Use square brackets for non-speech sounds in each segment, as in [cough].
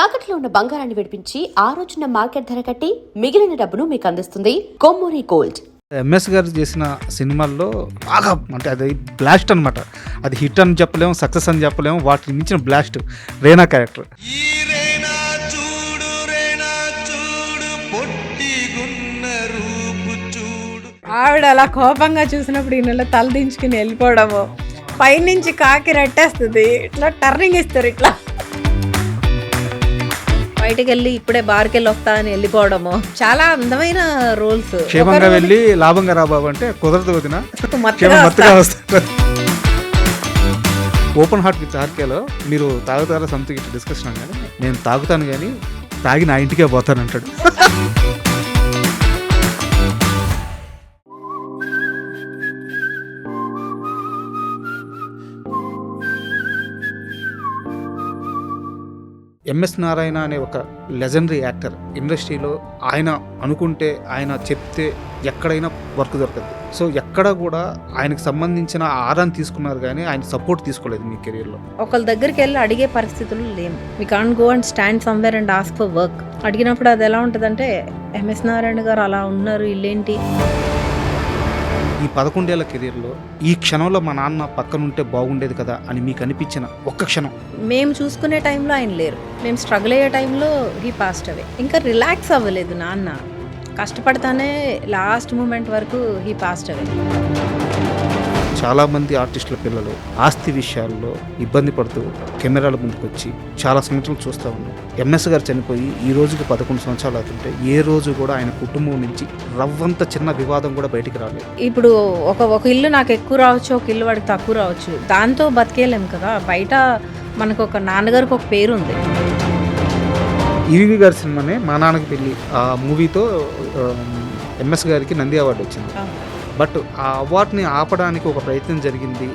తాకట్లో ఉన్న బంగారాన్ని విడిపించి ఆ రోజున మార్కెట్ ధర కట్టి మిగిలిన డబ్బును మీకు అందిస్తుంది కొమ్మూరి గోల్డ్. ఎంఎస్ గారు చేసిన సినిమాల్లో బాగా అంటే అది బ్లాస్ట్ అనమాట అది హిట్ అని చెప్పలేము సక్సెస్ అని చెప్పలేము వాటిని మించిన బ్లాస్ట్ రేనా క్యారెక్టర్ ఈ రేనా చూడు రేనా చూడు పొట్టిగున్న రూపు చూడు. ఆవిడ అలా కోపంగా చూసినప్పుడు ఈయనలో తల దించుకుని వెళ్ళిపోవడము. పైనుంచి కాకి రెట్టేస్తుంది. ఇట్లా టర్నింగ్ ఇస్తారు ఇట్లా. బయటకు వెళ్ళి ఇప్పుడే బార్కి వెళ్ళి వస్తా అని వెళ్ళిపోవడము. చాలా అందమైన రోల్స్. క్షేమంగా వెళ్ళి లాభంగా రాబాబు అంటే కుదరదు వదిన. ఓపెన్ హార్ట్ విత్ ఆర్కేలో మీరు తాగుతారా సంథింగ్ ఇట్లా డిస్కషన్ కానీ నేను తాగుతాను కానీ తాగి నా ఇంటికే పోతాను ఎంఎస్ నారాయణ అనే ఒక లెజెండరీ యాక్టర్ ఇండస్ట్రీలో ఆయన అనుకుంటే ఆయన చెప్తే ఎక్కడైనా వర్క్ దొరకదు. సో ఎక్కడ కూడా ఆయనకు సంబంధించిన ఆరాన్ని తీసుకున్నారు కానీ ఆయన సపోర్ట్ తీసుకోలేదు మీ కెరీర్లో. ఒకళ్ళ దగ్గరికి వెళ్ళి అడిగే పరిస్థితులు లేవు. మీ can't go and stand somewhere and ask for work అడిగినప్పుడు అది ఎలా ఉంటుందంటే ఎంఎస్ నారాయణ గారు అలా ఉన్నారు ఇల్లేంటి? ఈ పదకొండేళ్ళ కెరీర్లో ఈ క్షణంలో మా నాన్న పక్కనుంటే బాగుండేది కదా అని మీకు అనిపించిన ఒక్క క్షణం? మేము చూసుకునే టైంలో ఆయన లేరు. మేము స్ట్రగుల్ అయ్యే టైంలో హీ పాస్ట్ అవే ఇంకా రిలాక్స్ అవ్వలేదు నాన్న. కష్టపడతానే లాస్ట్ మూమెంట్ వరకు హీ పాస్ట్ అవే చాలామంది ఆర్టిస్టుల పిల్లలు ఆస్తి విషయాల్లో ఇబ్బంది పడుతూ కెమెరాల ముందుకు వచ్చి చాలా సంవత్సరాలు చూస్తూ ఉన్నాం ఎంఎస్ గారు చనిపోయి ఈ రోజుకి పదకొండు సంవత్సరాలు అవుతుంటే ఏ రోజు కూడా ఆయన కుటుంబం నుంచి రవ్వంత చిన్న వివాదం కూడా బయటికి రాలేదు. ఇప్పుడు ఒక ఒక ఇల్లు నాకు ఎక్కువ రావచ్చు ఒక ఇల్లు వాడికి తక్కువ రావచ్చు. దాంతో బతికేయలేం కదా. బయట మనకు ఒక నాన్నగారికి ఒక పేరు ఉంది ఈవి గారి సినిమానే మా నాన్నకి పెళ్ళి. ఆ మూవీతో ఎంఎస్ గారికి నంది అవార్డు వచ్చింది. బట్ ఆ అవార్డుని ఆపడానికి ఒక ప్రయత్నం జరిగింది.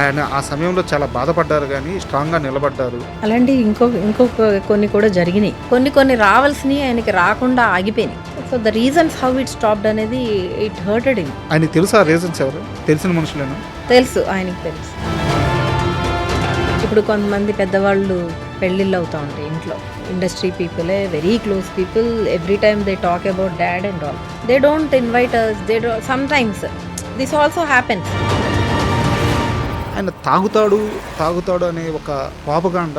ఆయన ఆ సమయంలో చాలా బాధపడ్డారు కానీ స్ట్రాంగ్గా నిలబడ్డారు. అలాంటి ఇంకో ఇంకొక కొన్ని కూడా జరిగినాయి. కొన్ని కొన్ని రావాల్సినవి ఆయనకి రాకుండా ఆగిపోయినాయి. So the reasons how it stopped అనేది ఇట్ హర్టెడ్ ఇన్ ఆయనకి తెలుసా రీజన్స్ ఎవరు? తెలిసిన మనుషులేనా? తెలుసు ఆయనకి తెలుసు. ఇప్పుడు కొంతమంది పెద్దవాళ్ళు పెళ్ళిళ్ళు అవుతా ఉంటాయి ఇంట్లో. Industry పీపులే very close people every time they talk about dad and all they don't invite us they do sometimes this also happens ఆయన తాగుతాడు తాగుతాడు అనే ఒక పాపగాండ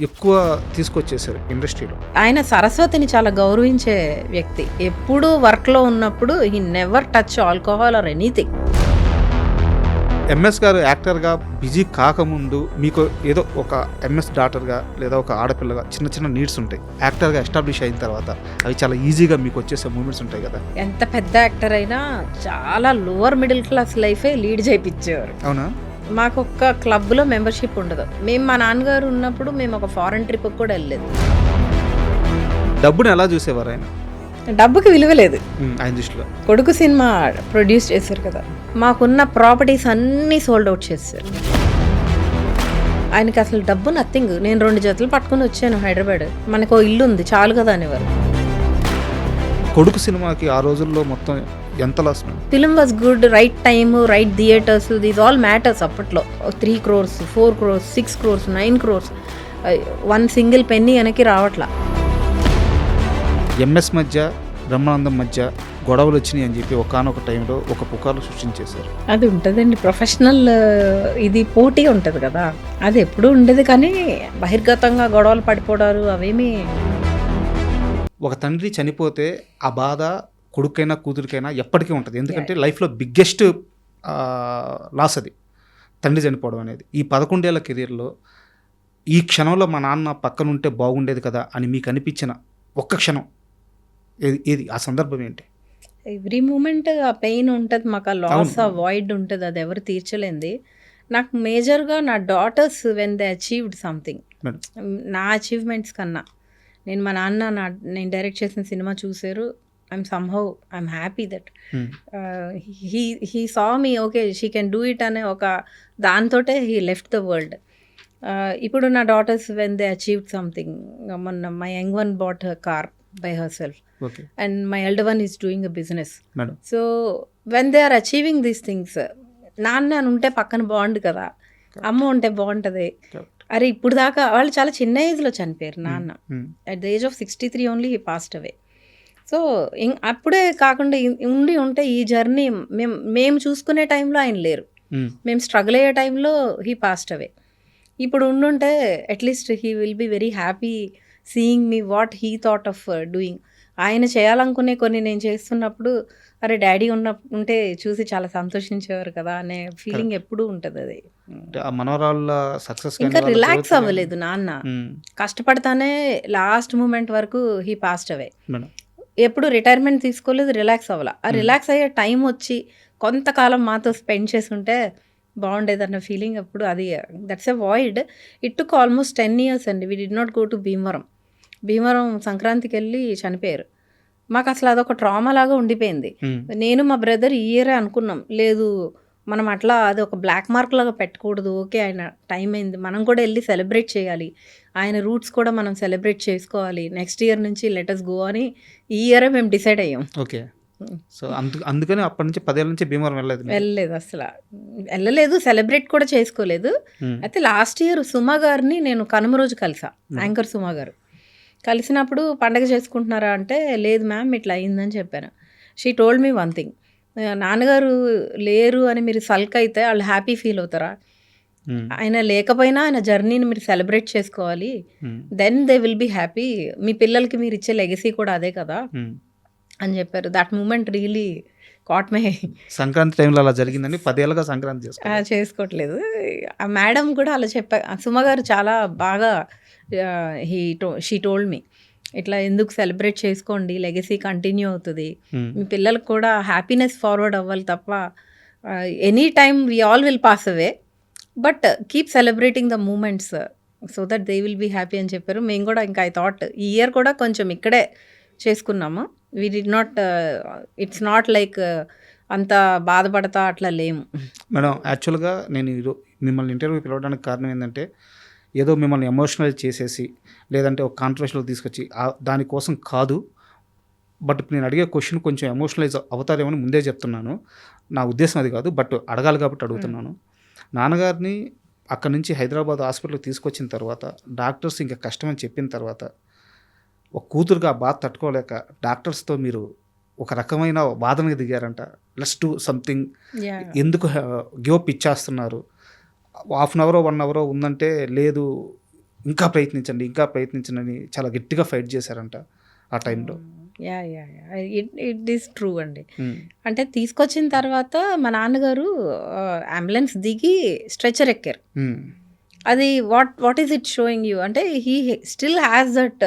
ఎక్కువ తీసుకొచ్చేసారు ఇండస్ట్రీలో. ఆయన సరస్వతిని చాలా గౌరవించే వ్యక్తి. ఎప్పుడు వర్క్లో ఉన్నప్పుడు he never touch alcohol or anything MS గారు యాక్టర్గా బిజీ కాకముందు మీకు ఏదో ఒక ఎంఎస్ డాటర్గా లేదా ఒక ఆడపిల్లగా చిన్న చిన్న నీడ్స్ ఉంటాయి. యాక్టర్గా ఎస్టాబ్లిష్ అయిన తర్వాత అవి చాలా ఈజీగా మీకు వచ్చేసే మూమెంట్స్ ఉంటాయి కదా. ఎంత పెద్ద యాక్టర్ అయినా చాలా లోవర్ మిడిల్ క్లాస్ లైఫే లీడ్ చేయించేవారు అవునా? మాకు ఒక్క క్లబ్లో మెంబర్షిప్ ఉండదు. మేము మా నాన్నగారు ఉన్నప్పుడు మేము ఒక ఫారెన్ ట్రిప్ కూడా వెళ్ళలేదు. డబ్బుని ఎలా చూసేవారు ఆయన? డబ్బుకి విలువ లేదు. ఆయన దృష్టిలో. కొడుకు సినిమా ప్రొడ్యూస్ చేశారు కదా. మాకున్న ప్రాపర్టీస్ అన్నీ సోల్డ్ అవుట్ చేశారు. ఆయనకి అసలు డబ్బు నథింగ్. నేను రెండు జతలు పట్టుకొని వచ్చాను హైదరాబాద్. మనకు ఇల్లు ఉంది చాలు కదా అనేవారు. కొడుకు సినిమాకి ఆ రోజుల్లో మొత్తం ఎంత loss film was good right time right theatres these all matters అప్పట్లో. Three crores four crores six crores nine crores. One single penny వెనక్కి రావట్లా. ఎంఎస్ మధ్య బ్రహ్మానందం మధ్య గొడవలు వచ్చినాయి అని చెప్పి ఒకనొక టైంలో ఒక పుకార్లు సృష్టించేశారు. అది ఉంటుందండి. ప్రొఫెషనల్ ఇది పోటీ ఉంటుంది కదా. అది ఎప్పుడు ఉండేది కానీ బహిర్గతంగా గొడవలు పడిపోవడాలు అవేమి ఒక తండ్రి చనిపోతే ఆ బాధ కొడుకైనా కూతురికైనా ఎప్పటికీ ఉంటుంది. ఎందుకంటే లైఫ్లో బిగ్గెస్ట్ లాస్ అది. తండ్రి చనిపోవడం అనేది. ఈ పదకొండేళ్ళ కెరీర్లో ఈ క్షణంలో మా నాన్న పక్కన ఉంటే బాగుండేది కదా అని మీకు అనిపించిన ఒక్క క్షణం ఏది ఆ సందర్భం ఏంటి? ఎవ్రీ మూమెంట్ ఆ పెయిన్ ఉంటుంది మాకు ఆ లాస్. ఆ వాయిడ్ ఉంటుంది అది ఎవరు తీర్చలేంది. నాకు మేజర్గా నా daughters when they achieved something నా అచీవ్మెంట్స్ కన్నా నేను మా నాన్న నా నేను డైరెక్ట్ చేసిన సినిమా చూసారు I'm somehow I'm happy that. He he saw me okay she can do it అనే ఒక దాంతోటే హీ లెఫ్ట్ ద వరల్డ్ ఇప్పుడు నా daughters when they achieved something మొన్న my young one bought car by herself and my elder one is doing a business so when they are achieving these things నాన్న అని ఉంటే పక్కన బాగుండు కదా. అమ్మ ఉంటే బాగుంటుంది. అరే ఇప్పుడు దాకా వాళ్ళు చాలా చిన్న ఏజ్లో చనిపోయారు నాన్న. ఉమ్, at the age of sixty three only he passed away so అప్పుడే కాకుండా ఉండి ఉంటే ఈ జర్నీ మేము మేము చూసుకునే టైంలో ఆయన లేరు. ఉమ్, మేము స్ట్రగుల్ అయ్యే టైంలో హీ పాస్ట్ అవే ఇప్పుడు ఉండుంటే at least he will be very happy seeing me what he thought of doing ఆయన చేయాలనుకునే కొన్ని నేను చేస్తున్నప్పుడు అరే డాడీ ఉన్న ఉంటే చూసి చాలా సంతోషించేవారు కదా అనే ఫీలింగ్ ఎప్పుడూ ఉంటుంది అది. మనవరాళ్ళ సక్సెస్ ఇంకా రిలాక్స్ అవ్వలేదు నాన్న. కష్టపడతానే లాస్ట్ మూమెంట్ వరకు హీ పాస్ట్ అవే ఎప్పుడు రిటైర్మెంట్ తీసుకోలేదు రిలాక్స్ అవ్వాల. ఆ రిలాక్స్ అయ్యే టైం వచ్చి కొంతకాలం మాతో స్పెండ్ చేసుంటే బాగుండేదన్న ఫీలింగ్ ఎప్పుడు అది that's a void it took almost ten years అండి. We did not go to Bhimavaram Bhimavaram సంక్రాంతికి వెళ్ళి చనిపోయారు. మాకు అసలు అదొక ట్రామా లాగా ఉండిపోయింది. నేను మా బ్రదర్ ఈ ఇయరే అనుకున్నాం. లేదు మనం అట్లా అది ఒక బ్లాక్ మార్క్ లాగా పెట్టకూడదు. ఓకే ఆయన టైం అయింది. మనం కూడా వెళ్ళి సెలబ్రేట్ చేయాలి. ఆయన రూట్స్ కూడా మనం సెలబ్రేట్ చేసుకోవాలి. నెక్స్ట్ ఇయర్ నుంచి లెటర్స్ గో అని ఈ ఇయరే మేము డిసైడ్ అయ్యాం. ఓకే. సో అందు అందుకని అప్పటి నుంచి పదేళ్ళ నుంచి భీమవరం వెళ్ళలేదు. వెళ్ళలేదు అసలు. వెళ్ళలేదు సెలబ్రేట్ కూడా చేసుకోలేదు. అయితే లాస్ట్ ఇయర్ సుమా గారిని నేను కనుమ రోజు కలిసా. యాంకర్ సుమా గారు. కలిసినప్పుడు పండగ చేసుకుంటున్నారా అంటే లేదు మ్యామ్ ఇట్లా అయిందని చెప్పాను. She told me one thing నాన్నగారు లేరు అని మీరు సల్క్ అయితే వాళ్ళు హ్యాపీ ఫీల్ అవుతారా? ఉమ్, ఆయన లేకపోయినా ఆయన జర్నీని మీరు సెలబ్రేట్ చేసుకోవాలి. Then they will be happy మీ పిల్లలకి మీరు ఇచ్చే లెగసీ కూడా అదే కదా? ఉమ్. అని చెప్పారు. That moment really caught my Sankranti టైంలో అలా జరిగిందని పదేళ్ళగా సంక్రాంతి చేసుకోవట్లేదు. ఆ మేడం కూడా అలా చెప్పా. ఆ సుమ గారు చాలా బాగా he to she told me ఇట్లా ఎందుకు సెలబ్రేట్ చేసుకోండి? లెగసీ కంటిన్యూ అవుతుంది. మీ పిల్లలకు కూడా హ్యాపీనెస్ ఫార్వర్డ్ అవ్వాలి తప్ప any time we all will pass away but keep celebrating the moments so that they will be happy అని చెప్పారు. మేము కూడా ఇంకా ఐ థాట్ ఈ ఇయర్ కూడా కొంచెం ఇక్కడే చేసుకున్నాము. We did not it's not like అంత బాధపడతా అట్లా లేము. మేడం యాక్చువల్గా నేను మిమ్మల్ని ఇంటర్వ్యూ పిలవడానికి కారణం ఏంటంటే ఏదో మిమ్మల్ని ఎమోషనల్ చేసేసి లేదంటే ఒక కాంట్రవర్షియల్ తీసుకొచ్చి దానికోసం కాదు. బట్ నేను అడిగే క్వశ్చన్ కొంచెం ఎమోషనలైజ్ అవుతారేమని ముందే చెప్తున్నాను. నా ఉద్దేశం అది కాదు. బట్ అడగాలి కాబట్టి అడుగుతున్నాను. నాన్నగారిని అక్కడ నుంచి హైదరాబాద్ హాస్పిటల్కి తీసుకొచ్చిన తర్వాత డాక్టర్స్ ఇంకా కష్టమని చెప్పిన తర్వాత ఒక కూతురుగా బాధ తట్టుకోలేక డాక్టర్స్తో మీరు ఒక రకమైన వాదనకు దిగారంట. Let's do something. ఎందుకు గివప్ ఇచ్చేస్తున్నారు? హాఫ్ అన్ అవరో వన్ అవరో ఉందంటే లేదు ఇంకా ప్రయత్నించండి ఇంకా ప్రయత్నించండి అని చాలా గట్టిగా ఫైట్ చేశారంట ఆ టైంలో. Yeah yeah yeah it it is true అండి. అంటే తీసుకొచ్చిన తర్వాత మా నాన్నగారు అంబులెన్స్ దిగి స్ట్రెచర్ ఎక్కారు. అది what what is it showing you అంటే హీ స్టిల్ హ్యాస్ దట్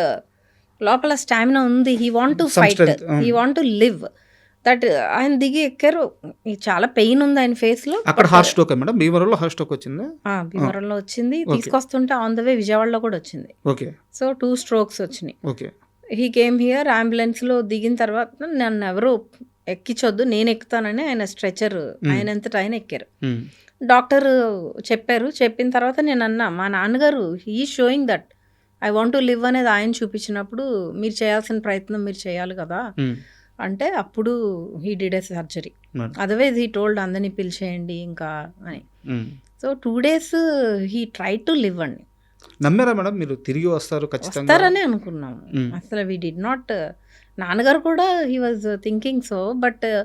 లోపల స్టామినా ఉంది. He want to fight. He want to live that ఆయన దిగి ఎక్కారు. చాలా పెయిన్ ఉంది ఆయన ఫేస్లో అక్కడ హార్ట్ స్ట్రోక్ మేడం? భీమవరంలో హార్ట్ స్ట్రోక్ వచ్చిందా? భీమవరంలో వచ్చింది. తీసుకొస్తుంటే ఆన్ ద వే విజయవాడలో కూడా వచ్చింది. ఓకే. సో టూ స్ట్రోక్స్ వచ్చినాయి. ఓకే. హీ కేమ్ హియర్ అంబులెన్స్లో దిగిన తర్వాత నన్ను ఎవరు ఎక్కించొద్దు నేను ఎక్కుతానని ఆయన స్ట్రెచర్ ఆయన అంతటా ఆయన ఎక్కారు. డాక్టర్ చెప్పారు. చెప్పిన తర్వాత నేను అన్నా మా నాన్నగారు he showing that. I want to live అనేది ఆయన చూపించినప్పుడు మీరు చేయాల్సిన ప్రయత్నం మీరు చేయాలి కదా. అంటే అప్పుడు he did a surgery. Otherwise he told అందరినీ పిలిచేయండి ఇంకా అని. So two days he try to live అండి. నమ్మారా మేడం? మీరు తిరిగి వస్తారు ఖచ్చితంగా? వస్తారని అనుకున్నాము. Mm. అసలు వి డిడ్ నాట్ నాన్నగారు కూడా he was thinking so but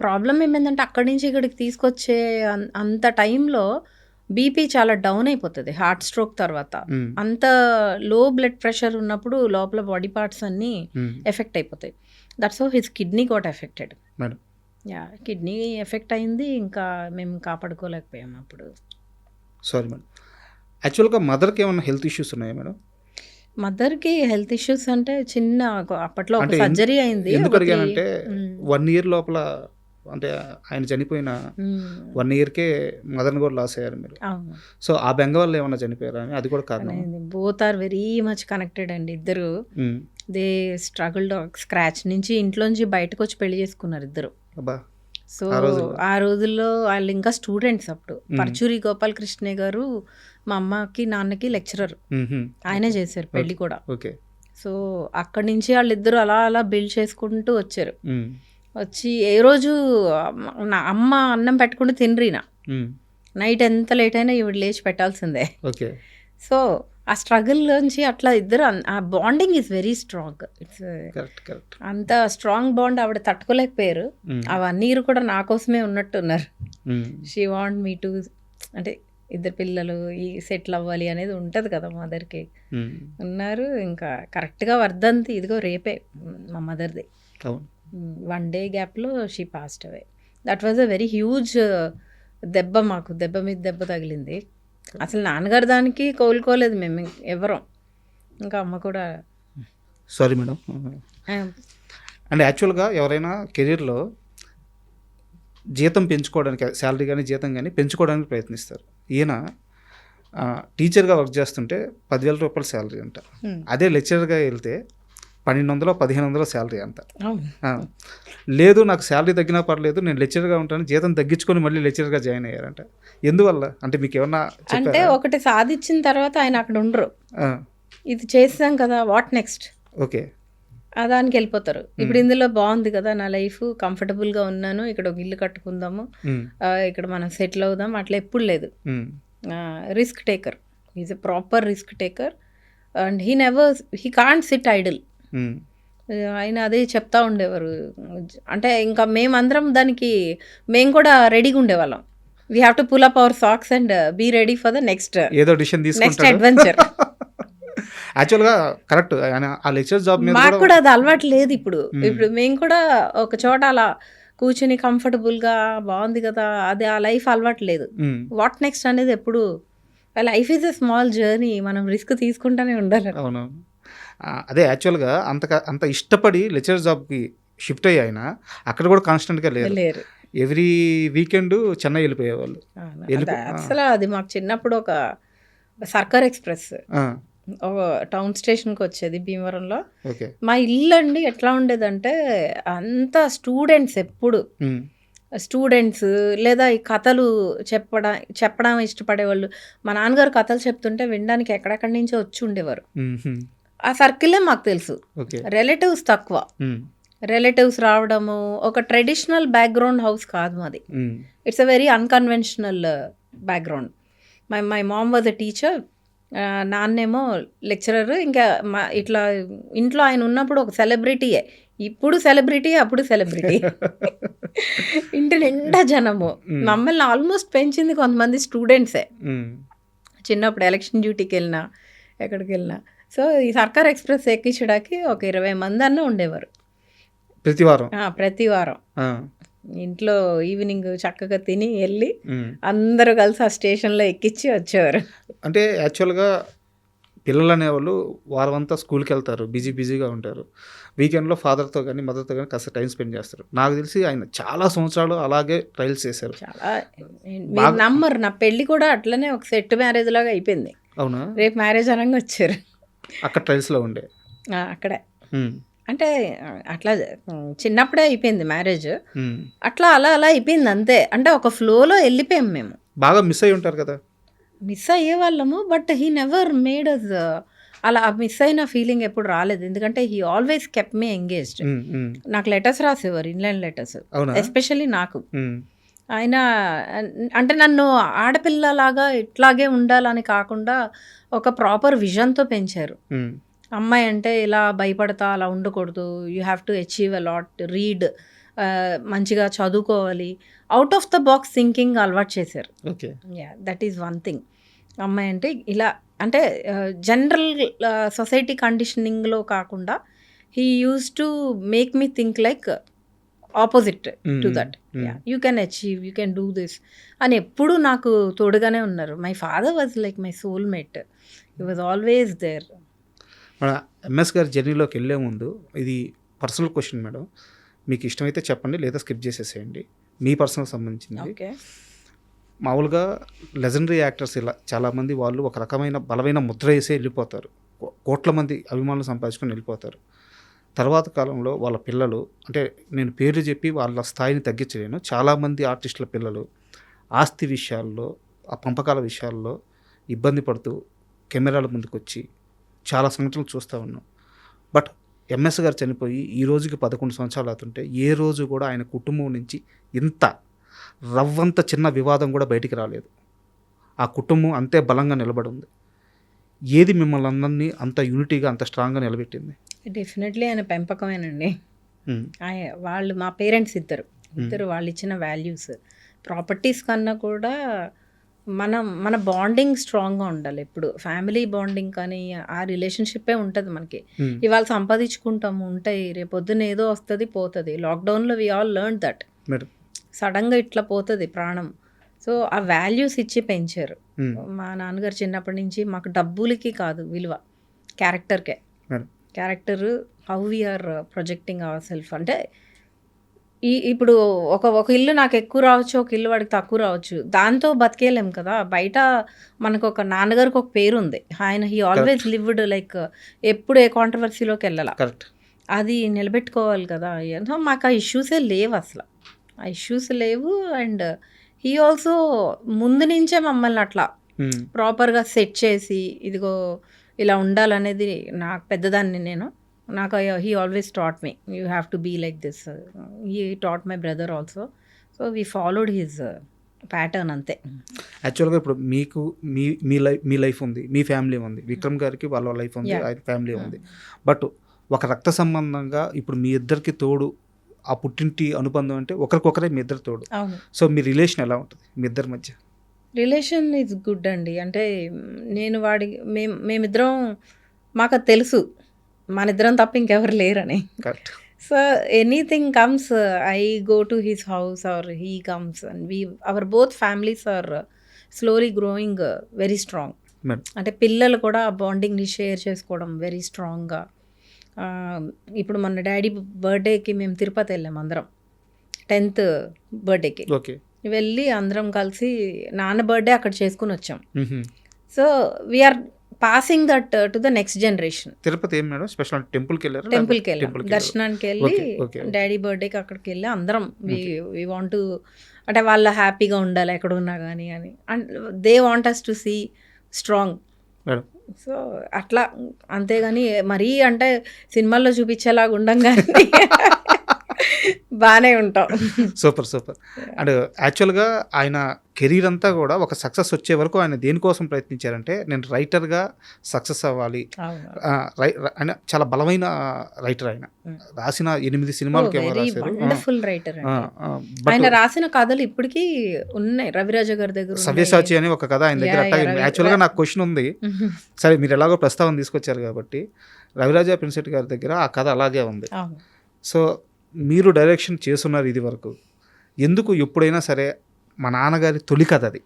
problem ఏమైందంటే అక్కడి నుంచి ఇక్కడికి తీసుకొచ్చే అంత టైంలో బీపీ చాలా డౌన్ అయిపోతుంది హార్ట్ స్ట్రోక్ తర్వాత. మ్మ్. అంత లో బ్లడ్ ప్రెషర్ ఉన్నప్పుడు లోపల బాడీ పార్ట్స్ అన్నీ. ఎఫెక్ట్ అయిపోతాయి. That's so his kidney got affected yeah kidney effect అయింది ఇంకా మేము కాపాడుకోలేకపోయాము అప్పుడు. సారీ మేడం యాక్చువల్గా మదర్కి ఏమైనా హెల్త్ ఇష్యూస్ ఉన్నాయా మేడం మదర్కి హెల్త్ ఇష్యూస్ అంటే చిన్న అప్పట్లో ఒక సర్జరీ అయింది ఎందుకు అడిగానంటే. వన్ ఇయర్ లోపల అంటే ఆయన చనిపోయిన. వన్ ఇయర్కే మదర్ని కూడా లాస్ అయ్యారు మీరు. సో ఆ బెంగ వల్ల ఏమైనా చనిపోయారా అని? అది కూడా కారణం both are very much connected అండి ఇద్దరు. దే స్ట్రగుల్డ్ స్క్రాచ్ నుంచి ఇంట్లోంచి బయటకు వచ్చి పెళ్ళి చేసుకున్నారు ఇద్దరు. సో ఆ రోజుల్లో? వాళ్ళు ఇంకా స్టూడెంట్స్ అప్పుడు. పరచూరి గోపాలకృష్ణ గారు మా అమ్మకి నాన్నకి లెక్చరర్. ఆయనే చేశారు పెళ్ళి కూడా. ఓకే. సో అక్కడి నుంచి వాళ్ళిద్దరు అలా అలా బిల్డ్ చేసుకుంటూ వచ్చారు. వచ్చి ఏ రోజు నా అమ్మ అన్నం పెట్టుకుంటూ తినరీనా. నైట్ ఎంత లేట్ అయినా ఇవిడ లేచి పెట్టాల్సిందే. ఓకే. సో ఆ స్ట్రగుల్లోంచి అట్లా ఇద్దరు ఆ bonding is very strong it's అంత స్ట్రాంగ్ బాండ్ ఆవిడ తట్టుకోలేకపోయారు. అవన్నీ కూడా నా కోసమే ఉన్నట్టున్నారు. షీ వాంట్ మీ టు అంటే ఇద్దరు పిల్లలు ఈ సెటిల్ అవ్వాలి అనేది ఉంటుంది కదా మదర్కి ఉన్నారు. ఇంకా కరెక్ట్గా వర్ధంతి ఇదిగో రేపే మా మదర్ది వన్ డే గ్యాప్లో she passed away that was a very huge దెబ్బ మాకు. దెబ్బ మీద దెబ్బ తగిలింది. అసలు నాన్నగారు దానికి కోలుకోలేదు మేము ఎవరం. ఇంకా అమ్మ కూడా సారీ మేడం అండ్ యాక్చువల్గా ఎవరైనా కెరీర్లో జీతం పెంచుకోవడానికి శాలరీ కానీ జీతం కానీ పెంచుకోవడానికి ప్రయత్నిస్తారు. ఈయన టీచర్గా వర్క్ చేస్తుంటే పదివేల రూపాయల శాలరీ అంట. Hmm. అదే లెక్చరర్గా వెళ్తే పన్నెండు వందలు పదిహేను వందల శాలరీ ఆ, లేదు నాకు శాలరీ తగ్గినా పర్లేదు నేను లెక్చరర్గా ఉంటాను జీతం తగ్గించుకొని మళ్ళీ లెక్చరర్గా జాయిన్ అయ్యారంట. ఎందువల్ల? అంటే మీకు ఏమన్నా అంటే ఒకటి సాధించిన తర్వాత ఆయన అక్కడ ఉండరు. ఇది చేసాం కదా వాట్ నెక్స్ట్? ఓకే. దానికి వెళ్ళిపోతారు. ఇప్పుడు ఇందులో బాగుంది కదా నా లైఫ్ కంఫర్టబుల్గా ఉన్నాను ఇక్కడ ఒక ఇల్లు కట్టుకుందాము ఇక్కడ మనం సెటిల్ అవుదాం అట్లా ఎప్పుడు లేదు. Risk taker. Is a proper risk taker and he never he can't sit idle ఆయన అదే చెప్తా ఉండేవారు. అంటే ఇంకా మేమందరం దానికి మేము కూడా రెడీగా ఉండేవాళ్ళం. We have to pull up our socks and be ready for the next ఏదో డిసిషన్ నెక్స్ట్ అడ్వెంచర్ యాక్చువల్గా కరెక్ట్ ఆయన ఆ లెక్చర్ జాబ్ మాకు కూడా అది అలవాటు లేదు ఇప్పుడు. ఇప్పుడు మేము కూడా ఒక చోట అలా కూర్చుని కంఫర్టబుల్గా బాగుంది కదా అది ఆ లైఫ్ అలవాటు లేదు. వాట్ నెక్స్ట్ అనేది ఎప్పుడు? Life is a small journey మనం రిస్క్ తీసుకుంటూనే ఉండాలి. అవునవును ఆ, అదే యాక్చువల్గా అంత అంత ఇష్టపడి లెక్చర్ జాబ్కి షిఫ్ట్ అయ్యి ఆయన అక్కడ కూడా కాన్స్టెంట్గా లేరు. లేరు. ఎవ్రీ వీకెండ్ చెన్నై వెళ్ళిపోయేవాళ్ళు. అసలు అది మాకు చిన్నప్పుడు ఒక సర్కార్ ఎక్స్ప్రెస్ ఒక టౌన్ స్టేషన్కి వచ్చేది భీమవరంలో. మా ఇల్లు అండి ఎట్లా ఉండేదంటే అంత స్టూడెంట్స్ ఎప్పుడు. స్టూడెంట్స్ లేదా ఈ కథలు చెప్పడం చెప్పడం ఇష్టపడేవాళ్ళు. మా నాన్నగారు కథలు చెప్తుంటే వినడానికి ఎక్కడెక్కడి నుంచో వచ్చి ఉండేవారు. ఆ సర్కిలే మాకు తెలుసు. రిలేటివ్స్ తక్కువ. రిలేటివ్స్ రావడము ఒక ట్రెడిషనల్ బ్యాక్గ్రౌండ్ హౌస్ కాదు మాది. It's a very unconventional background my my mom was a teacher నాన్నేమో lecturer ఇంకా మా ఇట్లా ఇంట్లో ఆయన ఉన్నప్పుడు ఒక సెలబ్రిటీయే ఇప్పుడు సెలబ్రిటీ అప్పుడు సెలబ్రిటీ [laughs] ఇంటి నిండా జనము. మమ్మల్ని ఆల్మోస్ట్ పెంచింది కొంతమంది స్టూడెంట్సే చిన్నప్పుడు ఎలక్షన్ డ్యూటీకి వెళ్ళినా ఎక్కడికి వెళ్ళినా. సో ఈ సర్కార్ ఎక్స్ప్రెస్ ఎక్కించడానికి ఒక ఇరవై మంది అన్న ఉండేవారు. ప్రతి వారం ప్రతి వారం ఇంట్లో ఈవినింగ్ చక్కగా తిని వెళ్ళి. అందరూ కలిసి ఆ స్టేషన్లో ఎక్కించి వచ్చేవారు. అంటే యాక్చువల్గా పిల్లలు అనేవాళ్ళు వారం అంతా స్కూల్కి వెళ్తారు బిజీ బిజీగా ఉంటారు. వీకెండ్లో ఫాదర్తో కానీ మదర్తో కానీ కాస్త టైం స్పెండ్ చేస్తారు. నాకు తెలిసి ఆయన చాలా సంవత్సరాలు అలాగే ట్రయల్స్ చేశారు. చాలా మీరు నమ్మరు నా పెళ్ళి కూడా అట్లనే ఒక సెట్ మ్యారేజ్ లాగా అయిపోయింది. అవునా? రేపు మ్యారేజ్ అనగా వచ్చారు. అక్కడ ట్రయల్స్లో ఉండే. అక్కడే. అంటే అట్లా చిన్నప్పుడే అయిపోయింది మ్యారేజ్. అట్లా అలా అలా అయిపోయింది అంతే. అంటే ఒక ఫ్లోలో వెళ్ళిపోయాం మేము. బాగా మిస్ అయి ఉంటారు కదా? మిస్ అయ్యే వాళ్ళము but he never made us అలా మిస్ అయిన ఫీలింగ్ ఎప్పుడు రాలేదు. ఎందుకంటే he always kept me engaged. నాకు లెటర్స్ రాసేవారు ఇన్లైన్ లెటర్స్. ఎస్పెషల్లీ నాకు. ఆయన అంటే నన్ను ఆడపిల్లలాగా ఇట్లాగే ఉండాలని కాకుండా ఒక ప్రాపర్ విజన్తో పెంచారు. అమ్మాయి అంటే ఇలా భయపడతా అలా ఉండకూడదు you have to achieve a lot read మంచిగా చదువుకోవాలి. Out of the box thinking అలవాటు చేశారు. Okay. Yeah that is one thing. అమ్మాయి అంటే ఇలా అంటే జనరల్ సొసైటీ కండిషనింగ్లో కాకుండా he used to make me think like opposite to that. You can achieve you can do this అని ఎప్పుడు నాకు తోడుగానే ఉన్నారు. My father was like my soul mate he was always there మన ఎంఎస్ గారి జర్నీలోకి వెళ్ళే ముందు ఇది పర్సనల్ క్వశ్చన్ మేడం మీకు ఇష్టమైతే చెప్పండి లేదా స్కిప్ చేసేసేయండి. మీ పర్సనల్ సంబంధించింది. ఓకే మామూలుగా లెజెండరీ యాక్టర్స్ ఇలా చాలామంది వాళ్ళు ఒక రకమైన బలమైన ముద్ర వేసి వెళ్ళిపోతారు. కోట్ల మంది అభిమానులు సంపాదించుకొని వెళ్ళిపోతారు. తర్వాత కాలంలో వాళ్ళ పిల్లలు అంటే నేను పేర్లు చెప్పి వాళ్ళ స్థాయిని తగ్గించలేను. చాలామంది ఆర్టిస్టుల పిల్లలు ఆస్తి విషయాల్లో ఆ పంపకాల విషయాల్లో ఇబ్బంది పడుతూ కెమెరాల ముందుకు వచ్చి చాలా సంఘటనలు చూస్తూ ఉన్నాం. బట్ ఎంఎస్ గారు చనిపోయి ఈ రోజుకి పదకొండు సంవత్సరాలు అవుతుంటే ఏ రోజు కూడా ఆయన కుటుంబం నుంచి ఇంత రవ్వంత చిన్న వివాదం కూడా బయటికి రాలేదు. ఆ కుటుంబం అంతే బలంగా నిలబడి ఉంది. ఏది మిమ్మల్ని అందరినీ అంత యూనిటీగా అంత స్ట్రాంగ్గా నిలబెట్టింది? డెఫినెట్లీ ఆయన పెంపకమేనండి. ఆయ- వాళ్ళు మా పేరెంట్స్ ఇద్దరు. ఇద్దరు వాళ్ళు ఇచ్చిన వాల్యూస్ ప్రాపర్టీస్ కన్నా కూడా మనం మన బాండింగ్ స్ట్రాంగ్గా ఉండాలి. ఎప్పుడు ఫ్యామిలీ బాండింగ్ కానీ ఆ రిలేషన్షిప్పే ఉంటుంది మనకి. ఉమ్, ఇవాళ సంపాదించుకుంటాము ఉంటాయి. రేపు పొద్దున్న ఏదో వస్తుంది పోతుంది. లాక్డౌన్లో వి ఆల్ లెర్న్ దట్ సడన్గా ఇట్లా పోతుంది ప్రాణం. సో ఆ వాల్యూస్ ఇచ్చి పెంచారు. మా నాన్నగారు చిన్నప్పటి నుంచి మాకు డబ్బులకి కాదు విలువ క్యారెక్టర్కే. Character how we're projecting our self అంటే ఈ ఇప్పుడు ఒక ఒక ఇల్లు నాకు ఎక్కువ రావచ్చు ఒక ఇల్లు వాడికి తక్కువ రావచ్చు. దాంతో బతికేయలేం కదా. బయట మనకు ఒక నాన్నగారికి ఒక పేరు ఉంది ఆయన హీ ఆల్వేస్ లివ్డ్ లైక్ ఎప్పుడు ఏ కాంట్రవర్సీలోకి వెళ్ళాల. కరెక్ట్ అది నిలబెట్టుకోవాలి కదా. మాకు ఆ ఇష్యూసే లేవు అసలు. ఆ ఇష్యూస్ లేవు అండ్ హీ ఆల్సో ముందు నుంచే మమ్మల్ని అట్లా ప్రాపర్గా సెట్ చేసి ఇదిగో ఇలా ఉండాలనేది నాకు పెద్దదాన్ని నేను. నాకు he always taught me you have to be like this he taught my brother also so we followed his pattern అంతే. యాక్చువల్గా ఇప్పుడు మీకు మీ మీ లైఫ్ మీ లైఫ్ ఉంది మీ ఫ్యామిలీ ఉంది. విక్రమ్ గారికి వాళ్ళ లైఫ్ ఉంది. ఆయన ఫ్యామిలీ ఉంది. బట్ ఒక రక్త సంబంధంగా ఇప్పుడు మీ ఇద్దరికి తోడు ఆ పుట్టింటి అనుబంధం అంటే ఒకరికొకరే మీ ఇద్దరు తోడు. సో మీ రిలేషన్ ఎలా ఉంటుంది? మీ ఇద్దరి మధ్య? రిలేషన్ ఈజ్ గుడ్ అండి. అంటే నేను వాడి మేము మేమిద్దరం మాకు అది తెలుసు. మన ఇద్దరం తప్ప ఇంకెవరు లేరని. Correct. So anything comes I go to his house or he comes and we our both families are slowly growing very strong. అంటే పిల్లలు కూడా ఆ బాండింగ్ని షేర్ చేసుకోవడం వెరీ స్ట్రాంగ్గా. ఇప్పుడు మన డాడీ బర్త్డేకి మేము తిరుపతి వెళ్ళాం అందరం. టెన్త్ బర్త్డేకి. ఓకే. వెళ్ళి అందరం కలిసి నాన్న బర్త్డే అక్కడ చేసుకుని వచ్చాం. So we're passing that to the next generation Tirupati ఏం మేడం? స్పెషల్ టెంపుల్కి వెళ్ళారు? టెంపుల్కి వెళ్ళాం. దర్శనానికి వెళ్ళి. డాడీ బర్త్డేకి అక్కడికి వెళ్ళి అందరం వి వాంట్ అంటే వాళ్ళ హ్యాపీగా ఉండాలి ఎక్కడ ఉన్నా కానీ అని. And they want us to see strong madam. So అట్లా అంతేగాని మరీ అంటే సినిమాల్లో చూపించేలాగా ఉండం కానీ బాగానే ఉంటాం. Super super. అండ్ యాక్చువల్గా ఆయన కెరీర్ అంతా కూడా ఒక సక్సెస్ వచ్చే వరకు ఆయన దేనికోసం ప్రయత్నించారంటే నేను రైటర్గా సక్సెస్ అవ్వాలి. ఆయన చాలా బలమైన రైటర్ ఆయన. రాసిన ఎనిమిది సినిమాలకి వండర్ఫుల్ రైటర్ ఆయన. రాసిన కథలు ఇప్పటికీ ఉన్నాయి. రవిరాజ గారి దగ్గర. సవ్యసాచి అని ఒక కథ ఆయన దగ్గర యాక్చువల్గా నాకు క్వశ్చన్ ఉంది. సరే మీరు ఎలాగో ప్రస్తావన తీసుకొచ్చారు కాబట్టి రవిరాజా ప్రిన్సెట్ గారి దగ్గర ఆ కథ అలాగే ఉంది. సో మీరు డైరెక్షన్ చేస్తున్నారు ఇది వరకు. ఎందుకు ఎప్పుడైనా సరే మా నాన్నగారి తొలి కథ అది.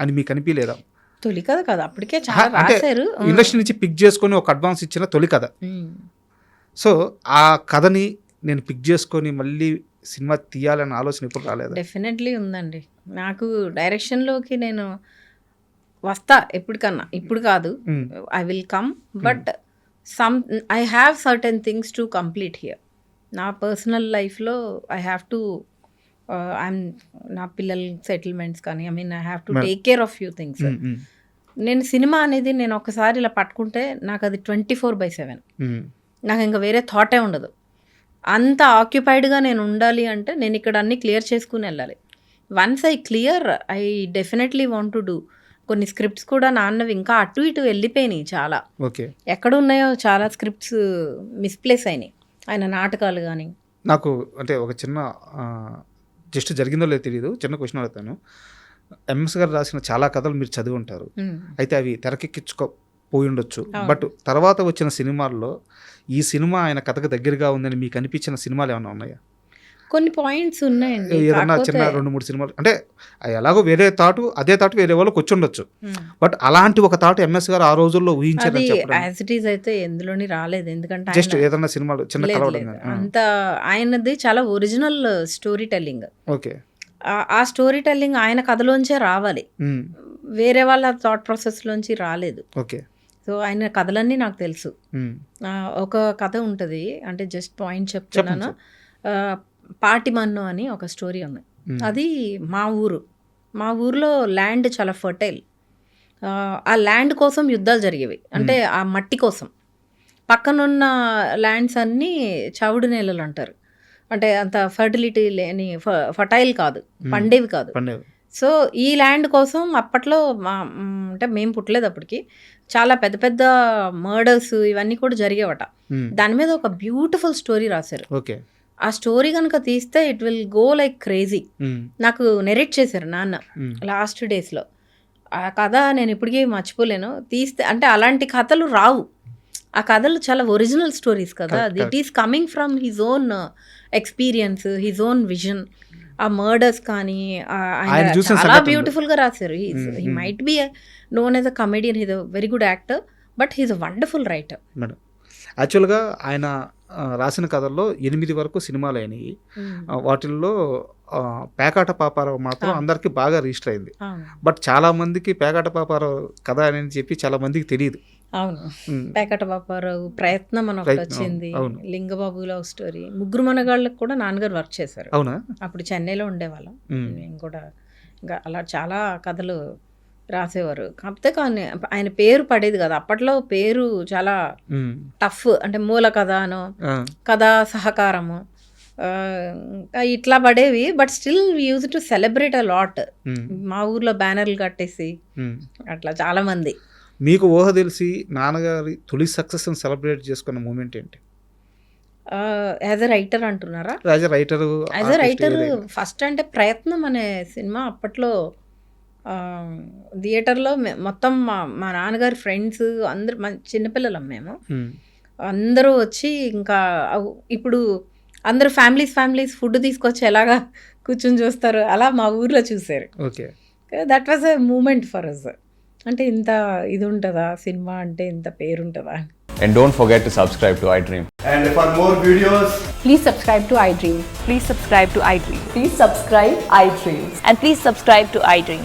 అని మీకు అనిపించలేదా తొలి కథ కదా అప్పటికే చాలా రాశారు. ఇండస్ట్రీ నుంచి పిక్ చేసుకొని ఒక అడ్వాన్స్ ఇచ్చిన తొలి కథ. సో ఆ కథని నేను పిక్ చేసుకొని మళ్ళీ సినిమా తీయాలనే ఆలోచన ఎప్పుడు రాలేదు? డెఫినెట్లీ ఉందండి. నాకు డైరెక్షన్లోకి నేను వస్తా ఎప్పటికన్నా. ఇప్పుడు కాదు. I will come but some I have certain things to complete here నా పర్సనల్ లైఫ్లో ఐ హ్యావ్ టు ఐఎమ్ నా పిల్లల సెటిల్మెంట్స్ కానీ I mean I have to. Take care of few things నేను సినిమా అనేది నేను ఒకసారి ఇలా పట్టుకుంటే నాకు అది ట్వంటీ ఫోర్ బై సెవెన్ నాకు ఇంకా వేరే థాటే ఉండదు. అంత ఆక్యుపైడ్గా నేను ఉండాలి అంటే నేను ఇక్కడ అన్ని క్లియర్ చేసుకుని వెళ్ళాలి. Once I clear I definitely want to do కొన్ని స్క్రిప్ట్స్ కూడా నాన్నవి ఇంకా అటు ఇటు వెళ్ళిపోయినాయి చాలా. ఓకే ఎక్కడ ఉన్నాయో చాలా స్క్రిప్ట్స్ మిస్ప్లేస్ అయినాయి. ఆయన నాటకాలు కానీ నాకు అంటే ఒక చిన్న జస్ట్ జరిగిందో లేదో తెలియదు చిన్న క్వశ్చన్ అడుగుతాను. ఎంఎస్ గారు రాసిన చాలా కథలు మీరు చదివి ఉంటారు. అయితే అవి తెరకెక్కించుకో పోయి ఉండొచ్చు. బట్ తర్వాత వచ్చిన సినిమాల్లో ఈ సినిమా ఆయన కథకు దగ్గరగా ఉందని మీకు అనిపించిన సినిమాలు ఏమైనా ఉన్నాయా? కొన్ని పాయింట్స్ ఉన్నాయండి. ఏదన్నా చిన్న రెండు మూడు సినిమాలు అంటే ఎలాగో వేరే థాటు అదే థాటు వేరే వాళ్ళకి వచ్చి ఉండొచ్చు. బట్ అలాంటి ఒక థాట్ ఎంఎస్ గారు ఆ రోజుల్లో చెప్పడం. యాజ్ ఇట్ ఈస్ అయితే ఎందులోని రాలేదు. ఎందుకంటే జస్ట్ ఏదన్నా సినిమాలు చిన్న అంత ఆయనది చాలా ఒరిజినల్ స్టోరీ టెల్లింగ్ ఓకే. ఆ స్టోరీ టెల్లింగ్ ఆయన కథలోంచే రావాలి. వేరే వాళ్ళ థాట్ ప్రాసెస్లోంచి రాలేదు. ఓకే. సో ఆయన కథలన్నీ నాకు తెలుసు. ఒక కథ ఉంటుంది. అంటే జస్ట్ పాయింట్ చెప్తున్నాను. పాటిమన్ను అని ఒక స్టోరీ ఉంది. అది మా ఊరు. మా ఊర్లో ల్యాండ్ చాలా ఫర్టైల్. ఆ ల్యాండ్ కోసం యుద్ధాలు జరిగేవి. అంటే ఆ మట్టి కోసం. పక్కనున్న ల్యాండ్స్ అన్నీ చవుడు నేలలు అంటారు. అంటే అంత ఫర్టిలిటీ లేని ఫర్టైల్ కాదు. పండేవి కాదు. సో ఈ ల్యాండ్ కోసం అప్పట్లో మా అంటే మేము పుట్టలేదు అప్పటికి. చాలా పెద్ద పెద్ద మర్డర్స్ ఇవన్నీ కూడా జరిగేవట. దాని మీద ఒక బ్యూటిఫుల్ స్టోరీ రాశారు. ఓకే. ఆ స్టోరీ కనుక తీస్తే it will go like crazy. నాకు నెరేట్ చేశారు నాన్న లాస్ట్ డేస్లో. ఆ కథ నేను ఇప్పటికీ మర్చిపోలేను. తీస్తే అంటే అలాంటి కథలు రావు. ఆ కథలు చాలా ఒరిజినల్ స్టోరీస్ కదా. This is coming from his own experience his own vision ఆ మర్డర్స్ కానీ ఆయన చాలా సంఘటనలు. బ్యూటిఫుల్గా రాశారు he he. Might be known as a comedian he's a very good actor but he's a wonderful writer యాక్చువల్గా ఆయన రాసిన కథల్లో ఎనిమిది వరకు సినిమాలు అయినాయి. వాటిల్లో పేకాట పాపారావు మాత్రం. అందరికీ బాగా రిజిస్టర్ అయింది. బట్ చాలా మందికి పేకాట పాపారావు కథ అని చెప్పి చాలా మందికి తెలియదు. అవును. పేకట బాపారావు ప్రయత్నం అని ఒకటి వచ్చింది. Lingababu love story. ముగ్గురు మనగాళ్ళకి కూడా నాన్నగారు వర్క్ చేశారు. అవునా? అప్పుడు చెన్నైలో ఉండేవాళ్ళం. మేము కూడా ఇంకా అలా చాలా కథలు రాసేవారు. కాకపోతే కానీ ఆయన పేరు పడేది కదా. అప్పట్లో పేరు చాలా టఫ్. అంటే మూల కథ అనో ఆ, కథా సహకారము ఇట్లా పడేవి. But still use to celebrate a lot. మా ఊర్లో బ్యానర్లు కట్టేసి. అట్లా చాలా మంది. మీకు ఊహ తెలిసి నాన్నగారి తొలి సక్సెస్ని సెలబ్రేట్ చేసుకున్న మూమెంట్ ఏంటి? యాజ్ ఎ రైటర్ అంటున్నారా? As a writer as a writer first అంటే ప్రయత్నం అనే సినిమా అప్పట్లో థియేటర్లో మొత్తం మా మా నాన్నగారి ఫ్రెండ్స్ అందరు మా చిన్నపిల్లలం మేము అందరూ వచ్చి ఇంకా ఇప్పుడు అందరూ ఫ్యామిలీస్ ఫ్యామిలీస్ ఫుడ్ తీసుకొచ్చి ఎలాగా కూర్చొని చూస్తారు అలా మా ఊర్లో చూశారు okay that was a moment for us అంటే ఇంత ఇది ఉంటుందా సినిమా అంటే ఇంత పేరు ఉంటుందా And don't forget to subscribe to iDream. And for more videos, Please subscribe to iDream. Please subscribe to iDream. Please subscribe iDream. And please subscribe to iDream.